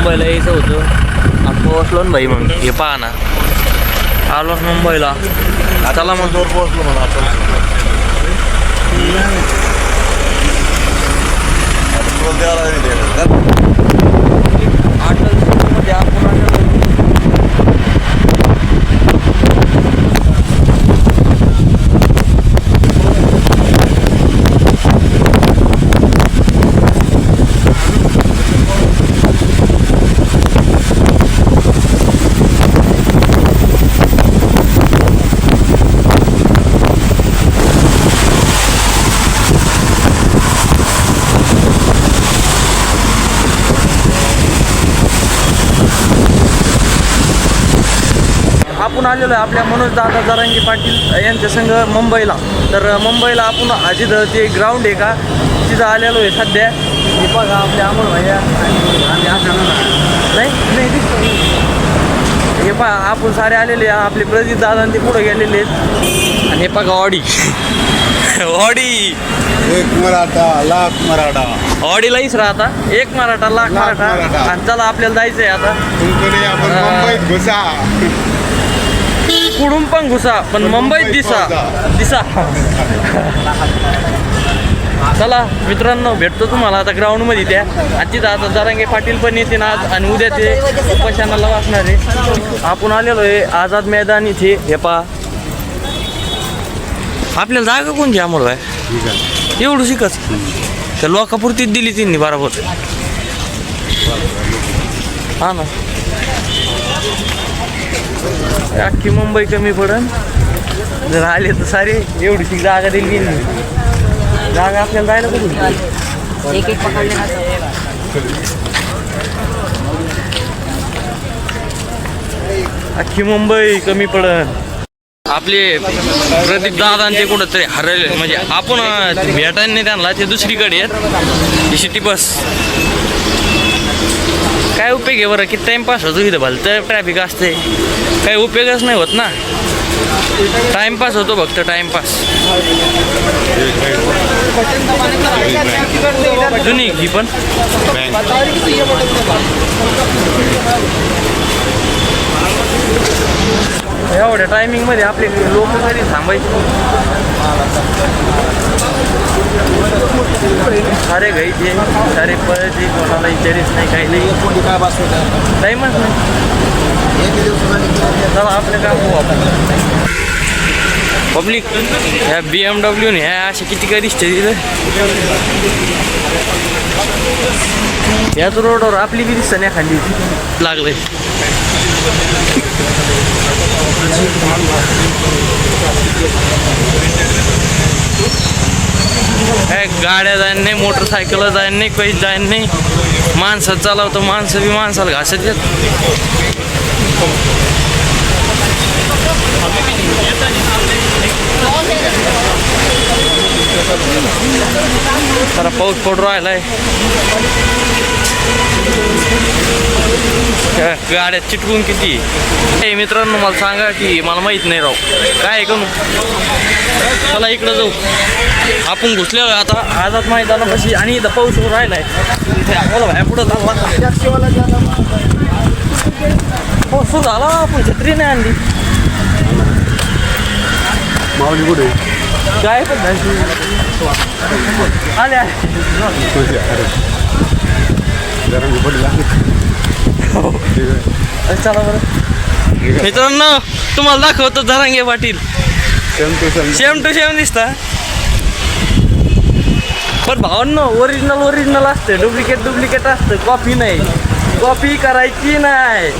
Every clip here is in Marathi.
मुंबईला यायचं होतं. आपण पोहोचलो ना भाई मग. हे पहा ना. आलो ना मुंबईला. चला मग. जोर पोहोचलो म्हणा आपण आता तुला द्यायला लागेल. अटलमध्ये आपण आलेलो. आपण आलेलो आहे आपल्या मनोज दादा जरांगी पाटील यांच्या संघ मुंबईला. तर मुंबईला आपण जिथं ते ग्राउंड आहे का? तिथं आलेलो आहे सध्या. हे बघा आपल्या अमोल भैया आणि नाही नाही दिसतो हे पहा आपण सारे आलेले. आपले प्रदीप दादा आणि ते पुढे गेलेले आहेत. आणि हे बघा ऑडी. ऑडी. एक मराठा लाख मराठा. ऑडीलाहीच राहता. एक मराठा लाख मराठा. आणि चला आपल्याला जायचं आहे आता आपण. मुंबईत घुसा. कुडून पण घुसा पण मुंबईत दिसा. दिसा. चला मित्रांनो भेटतो तुम्हाला आता ग्राउंडमध्ये त्या तिथं आता जरांगे पाटील पण येतील आज आणि उद्या ते उपासनाला वाचणार आहे. आपण आलेलो आहे आझाद मैदान इथे. हे पा आपल्याला जागा कोणची अमोल आहे एवढं शिकच त्या लोकापुरतीच दिली तिने बरोबर. हा ना. अख्खी मुंबई कमी पडन. जर आले तर सारे एवढीशी जागा दिली गेली. जागा आपल्याला जायला कुठून? एक एक पकडले अख्खी मुंबई कमी पडन. आपले प्रदीप दादांचे कुठंतरी कुठं तरी हरले म्हणजे आपण भेटायला नाही त्यांना ते दुसरीकडे आहेत. City bus. काय उपयोग आहे बरं? किती टाइमपास होतो इथं तर ट्रॅफिक असते. काही उपयोगच नाही होत ना. टाइमपास होतो फक्त टाईमपास जुनी ही पण. एवढ्या टायमिंगमध्ये आपले लोक तरी थांबायचे. सारे घ्यायचे सारे पळायचे कोणाला विचारीच नाही काही नाही. टाईमच नाही. चला आपलं काम होऊ आपण. पब्लिक ह्या बी एम डब्ल्यू ह्या अशा किती काय दिसते तिथं? याच रोडवर आपली बी दिसतं नाही खाली लागलंय. काय गाड्या जाईन नाही मोटरसायकल जायला नाही काही जाईन नाही. माणसं चालवतो माणसं बी माणसाला घासत येत. जरा पाऊस पडू राहिलाय. गाड्या चिटकून किती? हे मित्रांनो मला सांगा की मला माहीत नाही राव. काय आहे करू चला इकडं जाऊ. आपण घुसले आता. आजात माहीत आला कशी आणि इथं पाऊस होऊन राहिलाय. बोला भाया पुढं चालला. हो, पाऊस झाला. आपण छत्री नाही आणली. माऊली कुठे? काय चला बरं. मित्रांनो तुम्हाला दाखवतो Jarange Patil. Same to same दिसता. पण भावांनो ओरिजिनल ओरिजिनल असते डुप्लिकेट डुप्लिकेट असतं कॉपी नाही. कॉपी करायची नाही.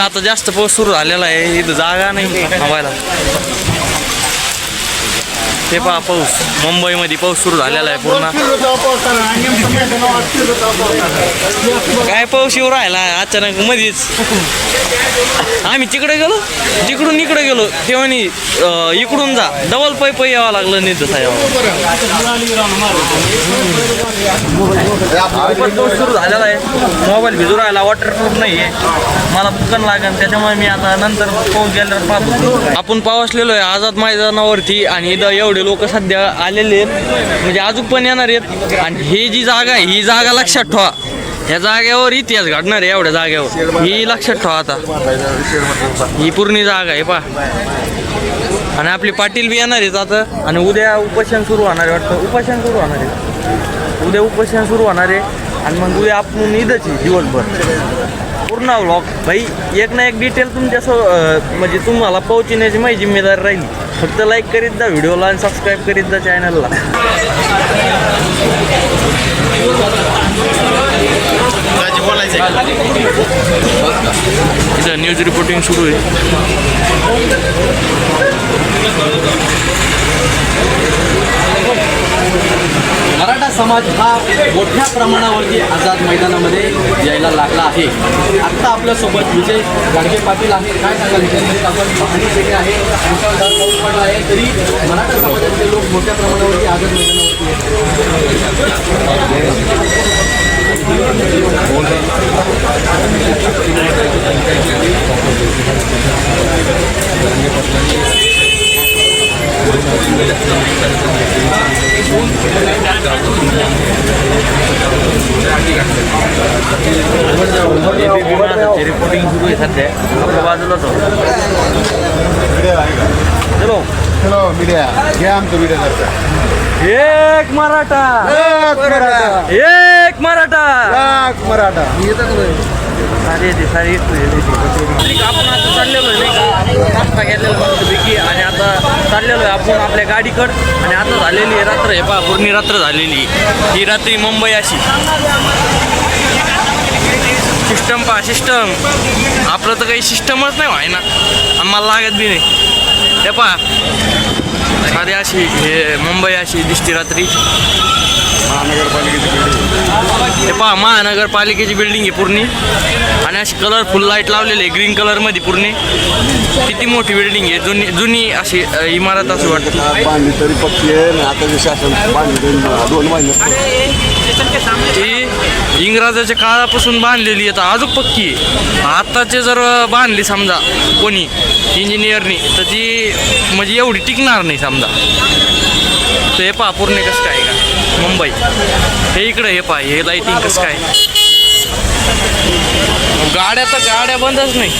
आता जास्त पाऊस सुरू झालेला आहे. इथं जागा नाही. थांबायला. ते पहा पाऊस. मुंबईमध्ये पाऊस सुरू झालेला आहे पूर्ण. काय पाऊस येऊ राहिला? अचानक मध्येच आम्ही तिकडे गेलो. तिकडून इकडे गेलो तेव्हा इकडून जा. डबल पै पै यावं लागलं नाही तसा यावं खूपच पाऊस सुरू झालेला आहे. मोबाईल भिजू राहिला वॉटरप्रूफ नाही आहे मला दुकान लागेल त्याच्यामुळे मी आता नंतर पाऊस गेल्यावर पाहतो. आपण पावसलेलो आहे आझाद मैदानावरती आणि इथं एवढं लोक सध्या आलेले आहेत. म्हणजे अजून पण येणार आहेत. आणि ही जी जागा आहे ही जागा लक्षात ठेवा. ह्या जागेवर इतिहास घडणार आहे एवढ्या जागेवर. ही लक्षात ठेवा आता. ही पूर्ण जागा आहे पा आणि आपले पाटील बी येणार आहेत आता. आणि उद्या उपोषण सुरू होणार आहे वाटतं. उपोषण सुरू होणार आहे. उद्या उपोषण सुरू होणार आहे. आणि मग उद्या आपण इथंच आहे दिवसभर. पूर्ण व्लॉग भाई एक ना एक डिटेल तुमच्या सो म्हणजे तुम्हाला पोहोचण्याची माझी जिम्मेदारी राहिली. फक्त लाईक करीत जा व्हिडिओला आणि सबस्क्राईब करीत जा चॅनलला इथं न्यूज रिपोर्टिंग सुरू आहे. समाज हा मोठ्या प्रमाणावरती आझाद मैदानामध्ये यायला लागला आहे. आत्ता आपल्यासोबत विजय गाडगे पाटील आहे काय सांगाल? आपण पाहणी केली आहे. मुसळधार पाऊस पडला आहे. तरी मराठा समाजाचे लोक मोठ्या प्रमाणावरती आझाद मैदानावरती रिपोर्टिंग सुरू आहे सध्या आपल्या बाजूलाच. चलो चलो मीडिया घ्या आमचं मीडिया एक मराठा मराठा एक मराठा लाख मराठा सारे ते सारे एक आपण आता चाललेलो आहे नाही का आपण नाश्ता घेतलेला मस्तपैकी आणि आता चाललेलो आहे आपण आपल्या गाडीकडं आणि आता झालेली आहे रात्र आहे पहा पूर्ण रात्र झालेली ही रात्री मुंबई अशी सिस्टम पहा सिस्टम आपलं तर काही सिस्टमच नाही व्हाय ना. आम्हाला लागत बी नाही. हे पहा. सारी अशी हे मुंबई अशी दिसते रात्री. महानगरपालिकेची बिल्डिंग हे पहा महानगरपालिकेची बिल्डिंग आहे पूर्ण. आणि अशी कलरफुल लाइट लावलेली आहे ग्रीन कलरमध्ये पूर्ण. किती मोठी बिल्डिंग आहे जुनी जुनी अशी इमारत असं वाटतं. तरी पक्षी आहे आणि आता जे शासन दोन महिने. ती इंग्रजाच्या काळापासून बांधलेली आहे तर अजून पक्की आहे. आत्ताचे जर बांधली समजा कोणी इंजिनियरनी तर ती म्हणजे एवढी टिकणार नाही समजा. तर हे पहा पूर्ण कसं काय का? मुंबई. हे इकडं हे पहा हे लाईटिंग कसं काय गाड्या तर गाड्या बंदच नाही.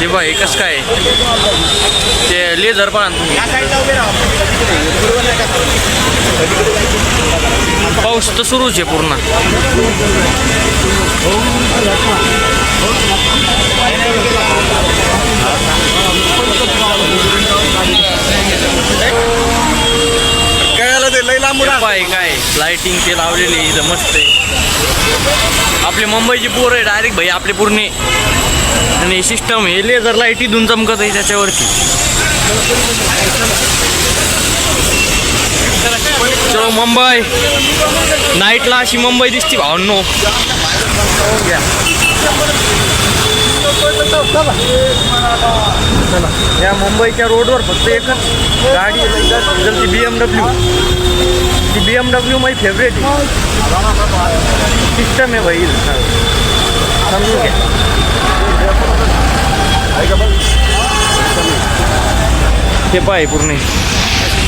हे बा हे कसं काय ते लेझर पण पाऊस तर सुरूच आहे पूर्ण. काय आलं ते लई पाय काय लाइटिंग ते लावलेली इथं मस्त आहे. आपली मुंबईची पोर आहे डायरेक्ट भाई आपली पूर्ण आणि सिस्टम हे लेझर लाइट इथून चमकत आहे त्याच्यावरती. चलो मुंबई. नाईटला अशी मुंबई दिसते. भावनो oh, या मुंबईच्या रोडवर फक्त एकच गाडी जर ती बी एम डब्ल्यू ती बी एम डब्ल्यू माझी फेवरेट सिस्टम आहे भाई. समजून घ्या. ते पाय पूर्ण.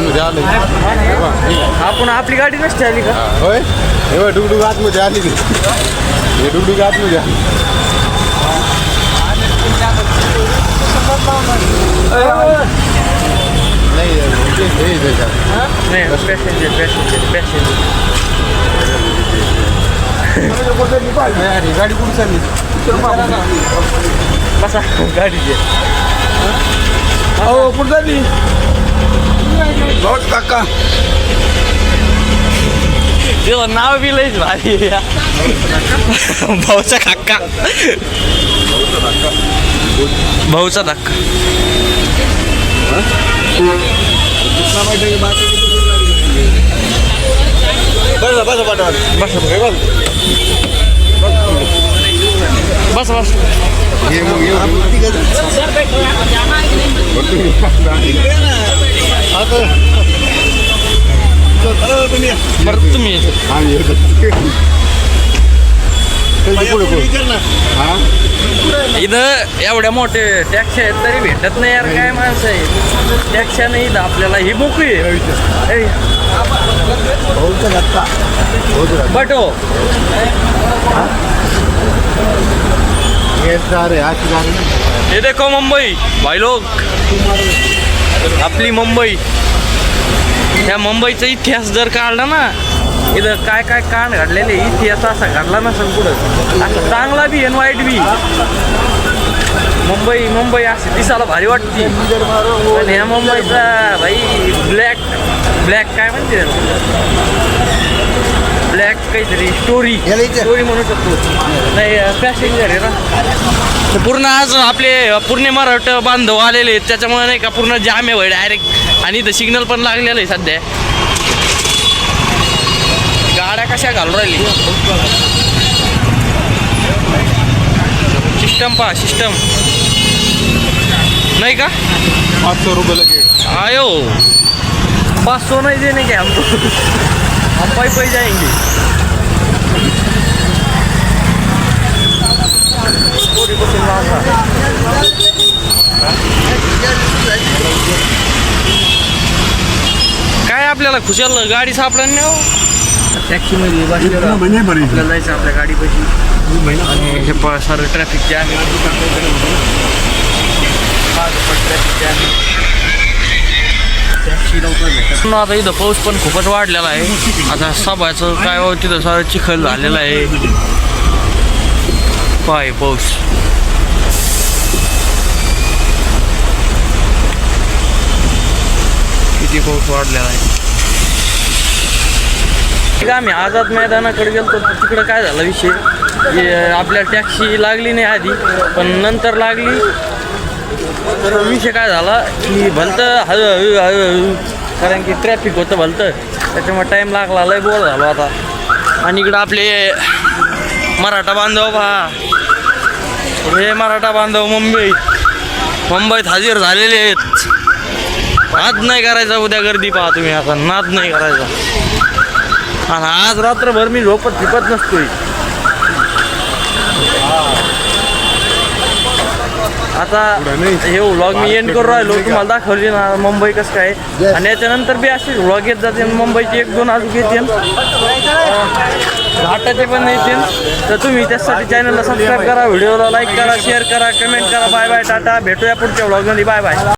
आतमध्ये आले आपण आपली गाडी नसते आली का? होय हे डुगडुग आतमध्ये आली हे डुगडुग आतमध्ये आली नाही नाही पॅसेंजर पॅसेंजर पॅसेंजर। गाडी कुठे चालली कसा गाडीचे हो। कुठे चालली સો ટકા જો નાવ બી લઈશ ભાઈ ભાવચા કાકા ભાવચા ધક્કા બસ બસ બસ બસ બસ बस बस. बस हे मग येऊ बरं तुम्ही येतो. आम्ही येतो पुढे पुढे हा इथं एवढ्या मोठे टॅक्सी आहेत तरी भेटत नाही यार काय माणसं आहे टॅक्स नाही इथं आपल्याला ही मोकळी बटो हो. ये सारे जा रहे देखो मुंबई. भाई लोग आपली मुंबई. त्या मुंबईचा इतिहास जर काढला ना इथं काय काय कान घडलेले इतिहास असा घडला ना पुढं. असं चांगला बी आणि वाईट बी. मुंबई मुंबई अशी दिसायला भारी वाटते. पण ह्या मुंबईचा भाई ब्लॅक ब्लॅक काय म्हणते ब्लॅक काहीतरी स्टोरी स्टोरी म्हणू शकतो. नाही पॅसेंजर आहे ना. तर पूर्ण आज आपले पूर्ण मराठ बांधव आलेले आहेत. त्याच्यामुळे नाही का पूर्ण जाम आहे डायरेक्ट आणि इथं सिग्नल पण लागलेलं आहे सध्या. गाड्या कशा घालून राहिली? सिस्टम पहा सिस्टम नाही का? पाँच सौ रुपये आयो. पाँच सौ नहीं देने के हमको हम पाई पाई जाएंगे। काय आपल्याला खुशाल गाडी सापडा नाही टॅक्सीमध्ये बसलेला महीने भरी आपल्याला जायचं आपल्या गाडीपाशी. आणि हे प सारं ट्रॅफिक जॅम ट्रॅफिक आता इथं पाऊस पण खूपच वाढलेला आहे. आता सभाचं काय हो तिथं सारं चिखल झालेलं आहे. पाय पाऊस. किती पाऊस वाढलेला आहे. ठीक आहे, आम्ही आझाद मैदानाकडे गेलो तिकडं काय झाला विषय? आपल्या टॅक्सी लागली नाही आधी पण नंतर लागली. तर विषय काय झाला की भलतं हळूहळू हळूहळू कारण की ट्रॅफिक होतं भलतं. त्याच्यामुळे टाईम लागला लय बोर झालो आता. आणि इकडं आपले मराठा बांधव पहा. हे मराठा बांधव मुंबई. मुंबईत हजर झालेले आहेत. नाद नाही करायचा उद्या गर्दी पहा तुम्ही आता. नाद नाही करायचा. आणि आज रात्रभर मी झोपत फिपत नसतोय. आता हे व्लॉग मी एंड करून राहिलो. तुम्हाला दाखवली ना मुंबई कसं काय. आणि याच्यानंतर बी असे व्लॉग येत जाते. मुंबईचे एक दोन अजून येते. घाटाचे पण येतील तर तुम्ही त्यासाठी चॅनलला सबस्क्राईब करा व्हिडिओला लाईक करा शेअर करा कमेंट करा. बाय बाय टाटा. भेटूया पुढच्या व्लॉगमध्ये बाय बाय